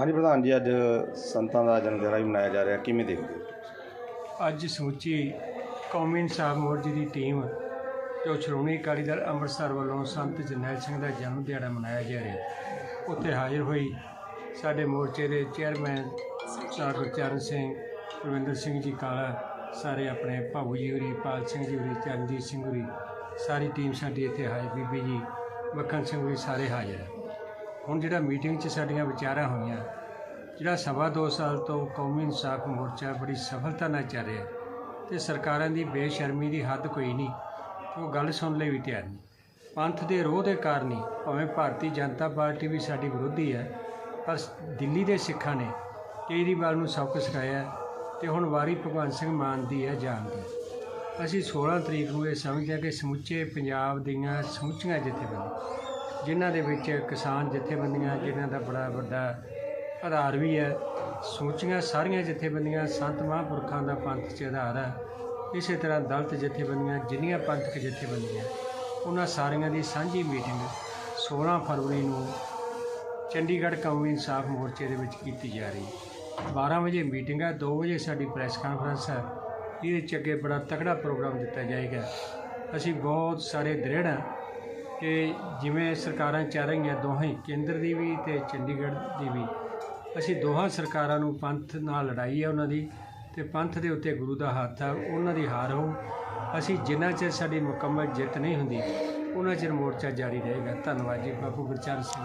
ਹਾਂਜੀ ਪ੍ਰਧਾਨ ਜੀ, ਅੱਜ ਸੰਤਾਂ ਦਾ ਜਨਮ ਦਿਹਾੜਾ ਵੀ ਮਨਾਇਆ ਜਾ ਰਿਹਾ। ਕਿਵੇਂ ਦੇਖਦੇ ਹੋ? ਅੱਜ ਸਮੁੱਚੀ ਕੌਮੀ ਇਨਸਾਫ ਮੋਰਚੇ ਦੀ ਟੀਮ ਜੋ ਸ਼੍ਰੋਮਣੀ ਅਕਾਲੀ ਦਲ ਅੰਮ੍ਰਿਤਸਰ ਵੱਲੋਂ ਸੰਤ ਜਰਨੈਲ ਸਿੰਘ ਦਾ ਜਨਮ ਦਿਹਾੜਾ ਮਨਾਇਆ ਜਾ ਰਿਹਾ, ਉੱਥੇ ਹਾਜ਼ਰ ਹੋਈ ਸਾਡੇ ਮੋਰਚੇ ਦੇ ਚੇਅਰਮੈਨ ਸਰਦਾਰ ਗੁਰਚਰਨ ਸਿੰਘ ਰਵਿੰਦਰ ਸਿੰਘ ਜੀ ਕਾਲਾ, ਸਾਰੇ ਆਪਣੇ ਭਾਊ ਜੀ ਹੋਰੀ, ਪਾਲ ਸਿੰਘ ਜੀ ਹੋਰੀ, ਚਰਨਜੀਤ ਸਿੰਘ ਹੋਰੀ, ਸਾਰੀ ਟੀਮ ਸਾਡੀ ਇੱਥੇ ਹਾਜ਼ਰ, ਬੀਬੀ ਜੀ ਮੱਖਣ ਸਿੰਘ ਹੋਰੀ ਸਾਰੇ ਹਾਜ਼ਰ ਹੈ। ਹੁਣ ਜਿਹੜਾ ਮੀਟਿੰਗ 'ਚ ਸਾਡੀਆਂ ਵਿਚਾਰਾਂ ਹੋਈਆਂ, ਜਿਹੜਾ ਸਵਾ ਦੋ ਸਾਲ ਤੋਂ ਕੌਮੀ ਇਨਸਾਫ ਮੋਰਚਾ ਬੜੀ ਸਫਲਤਾ ਨਾਲ ਚੱਲ ਰਿਹਾ, ਤੇ ਸਰਕਾਰਾਂ ਦੀ ਬੇਸ਼ਰਮੀ ਦੀ ਹੱਦ ਕੋਈ ਨਹੀਂ ਤੇ ਉਹ ਗੱਲ ਸੁਣ ਲਈ ਵੀ ਤਿਆਰ ਨਹੀਂ ਪੰਥ ਦੇ ਰੋਹ ਦੇ ਕਾਰਨ ਹੀ ਭਾਵੇਂ ਭਾਰਤੀ ਜਨਤਾ ਪਾਰਟੀ ਵੀ ਸਾਡੀ ਵਿਰੋਧੀ ਹੈ, ਪਰ ਦਿੱਲੀ ਦੇ ਸਿੱਖਾਂ ਨੇ ਕੇਜਰੀਵਾਲ ਨੂੰ ਸਬਕ ਸਿਖਾਇਆ ਤੇ ਹੁਣ ਵਾਰੀ ਭਗਵੰਤ ਸਿੰਘ ਮਾਨ ਦੀ ਹੈ ਜਾਣ ਦੀ। ਅਸੀਂ 16 ਤਰੀਕ ਨੂੰ ਇਹ ਸਮਝਦੇ ਹਾਂ ਕਿ ਸਮੁੱਚੇ ਪੰਜਾਬ ਦੀਆਂ ਸਮੁੱਚੀਆਂ ਜਥੇਬੰਦੀਆਂ ਜਿਨ੍ਹਾਂ ਦੇ ਵਿੱਚ ਕਿਸਾਨ ਜਥੇਬੰਦੀਆਂ, ਜਿਨ੍ਹਾਂ ਦਾ ਬੜਾ ਵੱਡਾ ਆਧਾਰ ਵੀ ਹੈ, ਸੋਚੀਆਂ ਸਾਰੀਆਂ ਜਥੇਬੰਦੀਆਂ ਸੰਤ ਮਹਾਂਪੁਰਖਾਂ ਦਾ ਪੰਥ 'ਚ ਆਧਾਰ ਹੈ। ਇਸੇ ਤਰ੍ਹਾਂ ਦਲਤ ਜਥੇਬੰਦੀਆਂ, ਜਿੰਨੀਆਂ ਪੰਥਕ ਜਥੇਬੰਦੀਆਂ, ਉਹਨਾਂ ਸਾਰੀਆਂ ਦੀ ਸਾਂਝੀ ਮੀਟਿੰਗ 16 ਫਰਵਰੀ ਨੂੰ ਚੰਡੀਗੜ੍ਹ ਕੌਮੀ ਇਨਸਾਫ ਮੋਰਚੇ ਦੇ ਵਿੱਚ ਕੀਤੀ ਜਾ ਰਹੀ ਹੈ। 12 ਵਜੇ ਮੀਟਿੰਗ ਹੈ 2 ਵਜੇ ਸਾਡੀ ਪ੍ਰੈਸ ਕਾਨਫਰੰਸ ਹੈ। ਇਹਦੇ 'ਚ ਅੱਗੇ ਬੜਾ ਤਕੜਾ ਪ੍ਰੋਗਰਾਮ ਦਿੱਤਾ ਜਾਏਗਾ। ਅਸੀਂ ਬਹੁਤ ਸਾਰੇ ਦ੍ਰਿੜ ਕਿ ਜਿਵੇਂ ਸਰਕਾਰਾਂ ਚੱਲ ਰਹੀਆਂ ਦੋਹੇ, ਕੇਂਦਰ ਦੀ ਵੀ ਤੇ ਚੰਡੀਗੜ੍ਹ ਦੀ ਵੀ, ਅਸੀਂ ਦੋਹਾਂ ਸਰਕਾਰਾਂ ਨੂੰ ਪੰਥ ਨਾਲ ਲੜਾਈ ਹੈ ਉਹਨਾਂ ਦੀ ਤੇ ਪੰਥ ਦੇ ਉੱਤੇ ਗੁਰੂ ਦਾ ਹੱਥ ਆ, ਉਹਨਾਂ ਦੀ ਹਾਰ ਹੋ ਅਸੀਂ ਜਿੰਨਾ ਚਿਰ ਸਾਡੀ ਮੁਕੰਮਲ ਜਿੱਤ ਨਹੀਂ ਹੁੰਦੀ, ਉਹਨਾਂ ਚਿਰ ਮੋਰਚਾ ਜਾਰੀ ਰਹੇਗਾ। ਧੰਨਵਾਦ ਜੀ, ਬਾਪੂ ਗੁਰਚਰਨ ਸਿੰਘ।